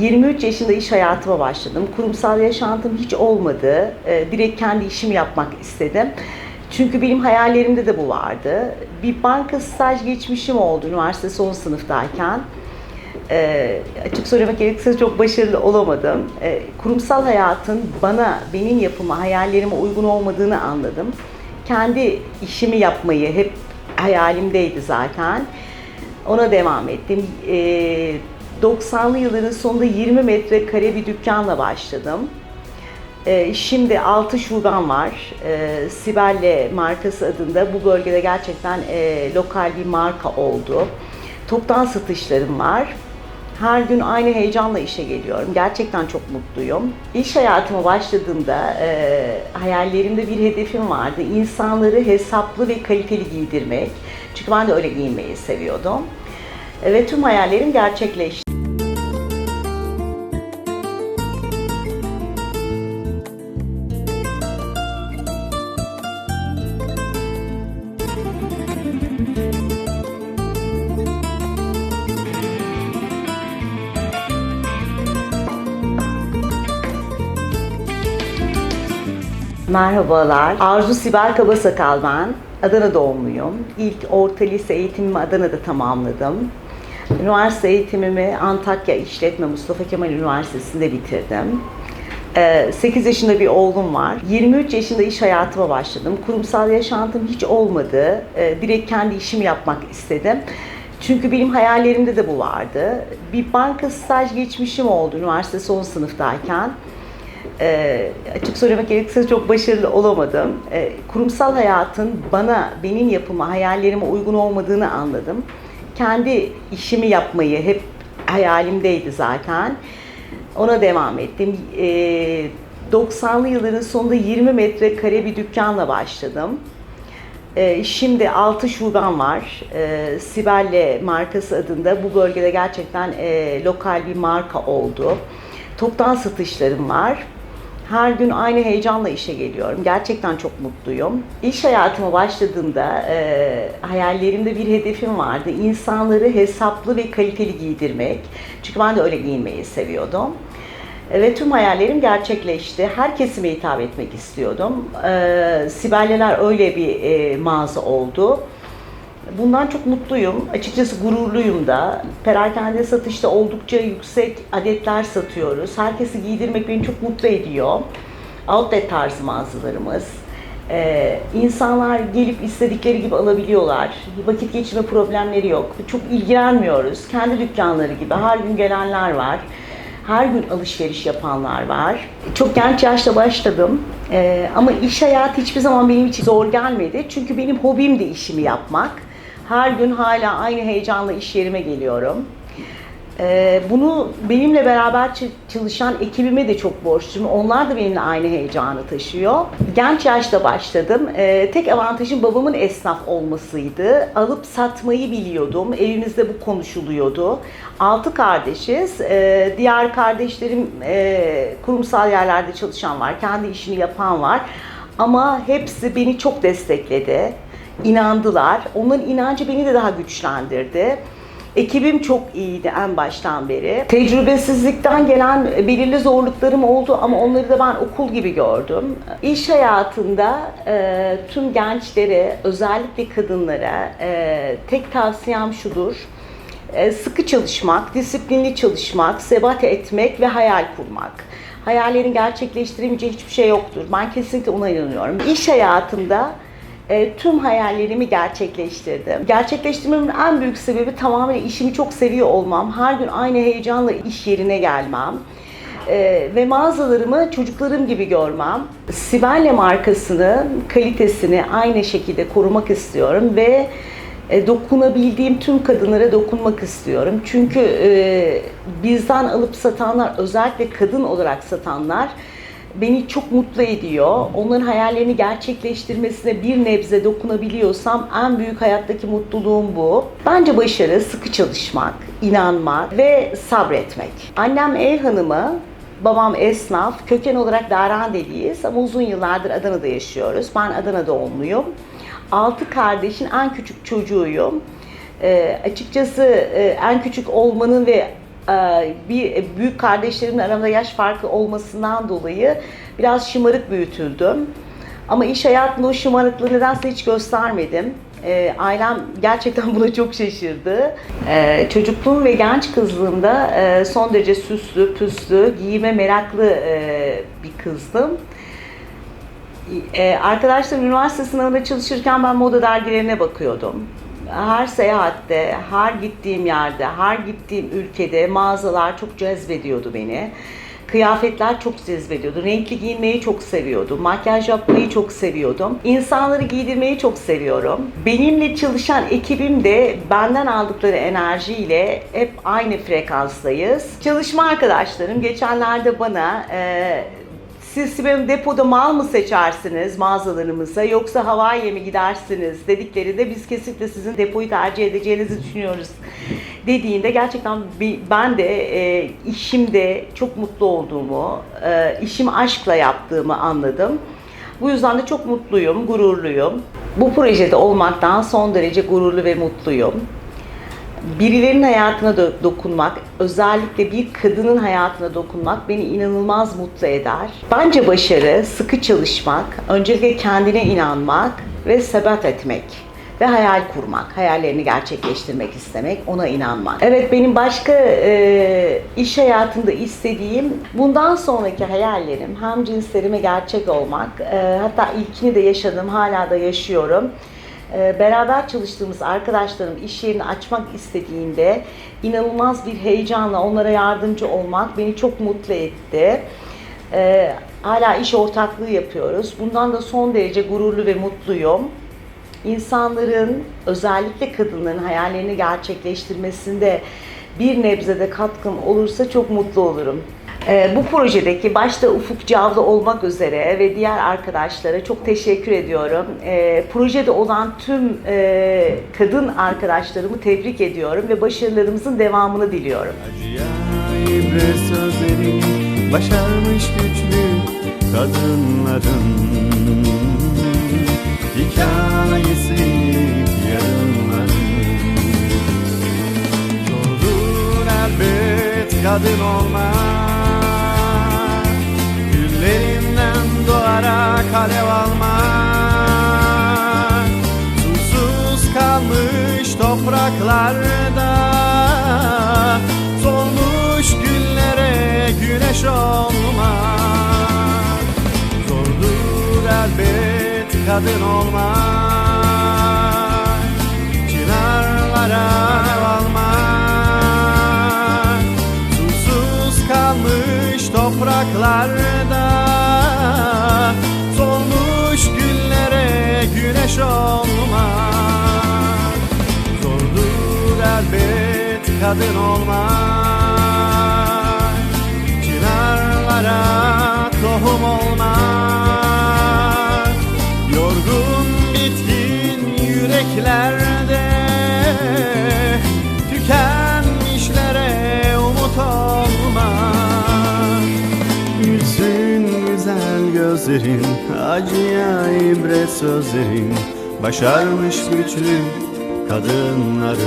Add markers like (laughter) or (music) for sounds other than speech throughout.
23 yaşında iş hayatıma başladım. Kurumsal yaşantım hiç olmadı. Ee, direkt kendi işimi yapmak istedim. Çünkü benim hayallerimde de bu vardı. Bir banka staj geçmişim oldu üniversite son sınıftayken. Ee, açık söylemek gerekirse çok başarılı olamadım. Ee, kurumsal hayatın bana, benim yapıma, hayallerime uygun olmadığını anladım. Kendi işimi yapmayı hep hayalimdeydi zaten. Ona devam ettim. Ee, 90'lı yılların sonunda 20 metrekare bir dükkanla başladım. Ee, şimdi 6 şubem var. Ee, Sibelle markası adında bu bölgede gerçekten e, lokal bir marka oldu. Toptan satışlarım var. Her gün aynı heyecanla işe geliyorum. Gerçekten çok mutluyum. İş hayatıma başladığımda e, hayallerimde bir hedefim vardı. İnsanları hesaplı ve kaliteli giydirmek. Çünkü ben de öyle giyinmeyi seviyordum. E, ve tüm hayallerim gerçekleşti. Merhabalar. Arzu Sibel Kabasakal ben. Adana doğumluyum. İlk orta lise eğitimimi Adana'da tamamladım. Üniversite eğitimimi Antakya İşletme Mustafa Kemal Üniversitesi'nde bitirdim. 8 yaşında bir oğlum var. 23 yaşında iş hayatıma başladım. Kurumsal yaşantım hiç olmadı. Ee, Direkt kendi işimi yapmak istedim. Çünkü benim hayallerimde de bu vardı. Bir banka staj geçmişim oldu üniversite son sınıftayken. Ee, açık söylemek gerekirse çok başarılı olamadım. Ee, kurumsal hayatın bana, benim yapıma, hayallerime uygun olmadığını anladım. Kendi işimi yapmayı hep hayalimdeydi zaten. Ona devam ettim. Ee, 90'lı yılların sonunda 20 metrekare bir dükkanla başladım. Ee, şimdi 6 şubem var. Ee, Sibelle markası adında bu bölgede gerçekten e, lokal bir marka oldu. Toptan satışlarım var. Her gün aynı heyecanla işe geliyorum. Gerçekten çok mutluyum. İş hayatıma başladığımda e, hayallerimde bir hedefim vardı. İnsanları hesaplı ve kaliteli giydirmek. Çünkü ben de öyle giyinmeyi seviyordum. E, Ve tüm hayallerim gerçekleşti. Her kesime hitap etmek istiyordum. E, Sibelleler öyle bir e, mağaza oldu. Bundan çok mutluyum. Açıkçası gururluyum da. Perakende satışta oldukça yüksek adetler satıyoruz. Herkesi giydirmek beni çok mutlu ediyor. Outlet tarzı mağazalarımız. Ee, insanlar gelip istedikleri gibi alabiliyorlar. Vakit geçirme problemleri yok. Çok ilgilenmiyoruz. Kendi dükkanları gibi her gün gelenler var. Her gün alışveriş yapanlar var. Çok genç yaşta başladım. Ee, ama iş hayatı hiçbir zaman benim için zor gelmedi. Çünkü benim hobim de işimi yapmak. Her gün hala aynı heyecanla iş yerime geliyorum. Ee, bunu benimle beraber çalışan ekibime de çok borçluyum. Onlar da benimle aynı heyecanı taşıyor. Genç yaşta başladım. Ee, tek avantajım babamın esnaf olmasıydı. Alıp satmayı biliyordum. Evimizde bu konuşuluyordu. Altı kardeşiz. Ee, diğer kardeşlerim e, kurumsal yerlerde çalışan var. Kendi işini yapan var. Ama hepsi beni çok destekledi. İnandılar. Onların inancı beni de daha güçlendirdi. Ekibim çok iyiydi en baştan beri. Tecrübesizlikten gelen belirli zorluklarım oldu ama onları da ben okul gibi gördüm. İş hayatında e, tüm gençlere, özellikle kadınlara e, tek tavsiyem şudur. E, sıkı çalışmak, disiplinli çalışmak, sebat etmek ve hayal kurmak. Hayallerin gerçekleştiremeyeceği hiçbir şey yoktur. Ben kesinlikle ona inanıyorum. İş hayatında e, tüm hayallerimi gerçekleştirdim. Gerçekleştirmemin en büyük sebebi tamamen işimi çok seviyor olmam. Her gün aynı heyecanla iş yerine gelmem. E, ve mağazalarımı çocuklarım gibi görmem. Sibelle markasını, kalitesini aynı şekilde korumak istiyorum ve e, dokunabildiğim tüm kadınlara dokunmak istiyorum. Çünkü e, bizden alıp satanlar, özellikle kadın olarak satanlar beni çok mutlu ediyor. Onların hayallerini gerçekleştirmesine bir nebze dokunabiliyorsam en büyük hayattaki mutluluğum bu. Bence başarı sıkı çalışmak, inanmak ve sabretmek. Annem ev hanımı, babam esnaf. Köken olarak Darhandeliyiz ama uzun yıllardır Adana'da yaşıyoruz. Ben Adana doğumluyum. Altı kardeşin en küçük çocuğuyum. Ee, açıkçası e, en küçük olmanın ve bir büyük kardeşlerimin aramda yaş farkı olmasından dolayı biraz şımarık büyütüldüm. Ama iş hayatında o şımarıklığı nedense hiç göstermedim. Ee, ailem gerçekten (laughs) buna çok şaşırdı. Çocukluğum ve genç kızlığımda e, son derece süslü, püslü, giyime meraklı e, bir kızdım. Ee, arkadaşlarım üniversite sınavında çalışırken ben moda dergilerine bakıyordum. Her seyahatte, her gittiğim yerde, her gittiğim ülkede mağazalar çok cezbediyordu beni. Kıyafetler çok cezbediyordu. Renkli giyinmeyi çok seviyordum. Makyaj yapmayı çok seviyordum. İnsanları giydirmeyi çok seviyorum. Benimle çalışan ekibim de benden aldıkları enerjiyle hep aynı frekanstayız. Çalışma arkadaşlarım geçenlerde bana e, siz benim depoda mal mı seçersiniz mağazalarımıza yoksa Hawaii'ye mi gidersiniz dediklerinde biz kesinlikle sizin depoyu tercih edeceğinizi düşünüyoruz dediğinde gerçekten ben de e, işimde çok mutlu olduğumu, e, işimi aşkla yaptığımı anladım. Bu yüzden de çok mutluyum, gururluyum. Bu projede olmaktan son derece gururlu ve mutluyum birilerinin hayatına do- dokunmak, özellikle bir kadının hayatına dokunmak beni inanılmaz mutlu eder. Bence başarı, sıkı çalışmak, öncelikle kendine inanmak ve sebat etmek ve hayal kurmak, hayallerini gerçekleştirmek istemek, ona inanmak. Evet benim başka e, iş hayatında istediğim bundan sonraki hayallerim hem cinslerime gerçek olmak, e, hatta ilkini de yaşadım, hala da yaşıyorum. Ee, beraber çalıştığımız arkadaşlarım iş yerini açmak istediğinde inanılmaz bir heyecanla onlara yardımcı olmak beni çok mutlu etti. Ee, hala iş ortaklığı yapıyoruz. Bundan da son derece gururlu ve mutluyum. İnsanların, özellikle kadınların hayallerini gerçekleştirmesinde bir nebzede katkım olursa çok mutlu olurum. Ee, bu projedeki başta Ufuk Cavlı olmak üzere ve diğer arkadaşlara çok teşekkür ediyorum. Ee, projede olan tüm e, kadın arkadaşlarımı tebrik ediyorum ve başarılarımızın devamını diliyorum. Başarmış güçlü kadınların Hikayesi yarınların Zordur elbet kadın olmak Doğarak alev almak. Susuz kalmış topraklarda Solmuş güllere güneş olmak. Zordur elbet kadın olmak kadın olmak Çınarlara tohum olmak. Yorgun bitkin yüreklerde Tükenmişlere umut olmak. Gülsün güzel gözlerin Acıya ibret sözlerin. Başarmış güçlü kadınların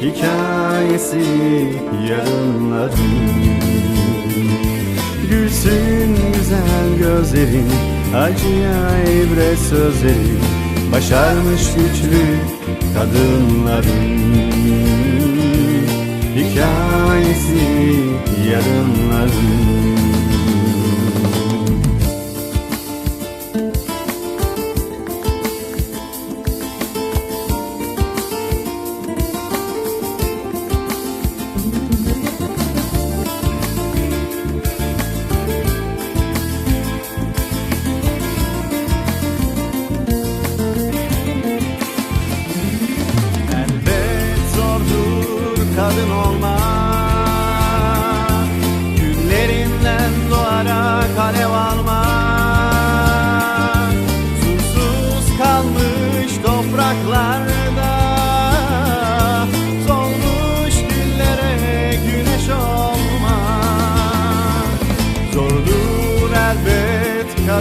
Hikayesi yarınların. Gülsün güzel gözlerin Acıya ibret sözlerin Başarmış güçlü kadınların Hikayesi yarınların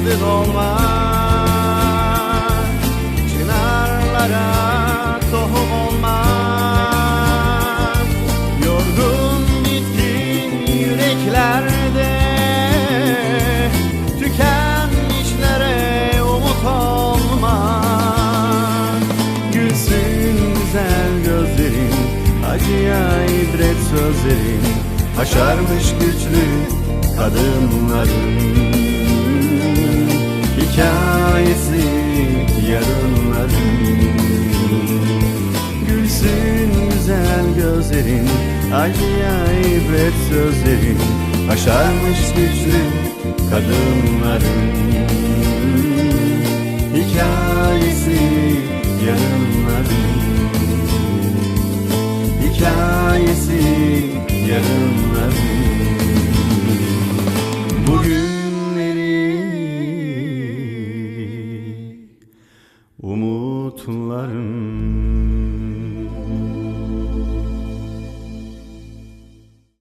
kadın olmak Çınarlara tohum olmak Yorgun bitkin yüreklerde. Tükenmişlere umut olmak Gülsün güzel gözlerin Acıya ibret sözlerin. Aşarmış güçlü kadınların. Acıya ibret sözlerin Aşarmış güçlü kadınların. Hikayesi yarınların. Hikayesi yarınların